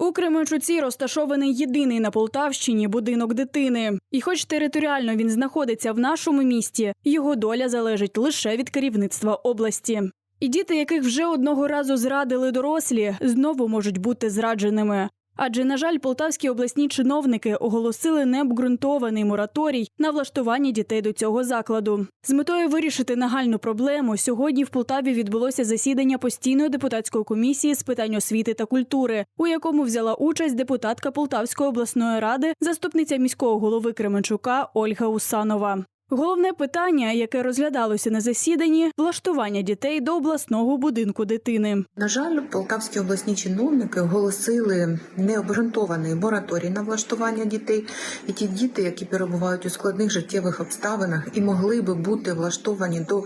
У Кременчуці розташований єдиний на Полтавщині будинок дитини. І хоч територіально він знаходиться в нашому місті, його доля залежить лише від керівництва області. І діти, яких вже одного разу зрадили дорослі, знову можуть бути зрадженими. Адже, на жаль, полтавські обласні чиновники оголосили необґрунтований мораторій на влаштування дітей до цього закладу. З метою вирішити нагальну проблему сьогодні в Полтаві відбулося засідання постійної депутатської комісії з питань освіти та культури, у якому взяла участь депутатка Полтавської обласної ради, заступниця міського голови Кременчука Ольга Усанова. Головне питання, яке розглядалося на засіданні влаштування дітей до обласного будинку дитини. На жаль, полтавські обласні чиновники оголосили необґрунтований мораторій на влаштування дітей, і ті діти, які перебувають у складних життєвих обставинах і могли би бути влаштовані до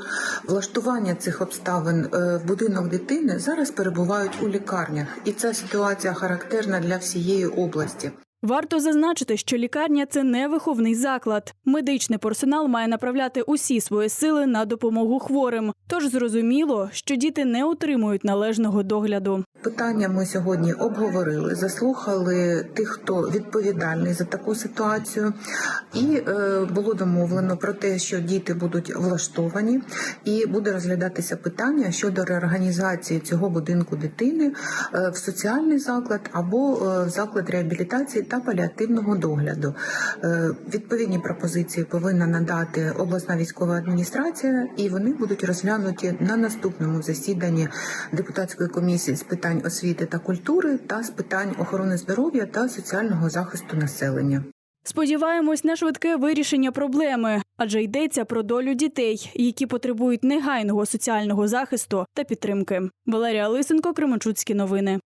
влаштування цих обставин е, в будинок дитини, зараз перебувають у лікарнях, і ця ситуація характерна для всієї області. Варто зазначити, що лікарня це не виховний заклад. Медичний персонал має направляти усі свої сили на допомогу хворим. Тож зрозуміло, що діти не отримують належного догляду. Питання ми сьогодні обговорили, заслухали тих, хто відповідальний за таку ситуацію, і е, було домовлено про те, що діти будуть влаштовані, і буде розглядатися питання щодо реорганізації цього будинку дитини е, в соціальний заклад або е, в заклад реабілітації та паліативного догляду. Е, відповідні пропозиції повинна надати обласна військова адміністрація, і вони будуть розглянуті на наступному засіданні депутатської комісії з питань освіти та культури та з питань охорони здоров'я та соціального захисту населення. Сподіваємось на швидке вирішення проблеми, адже йдеться про долю дітей, які потребують негайного соціального захисту та підтримки. Валерія Лисенко, Кременчуцькі новини.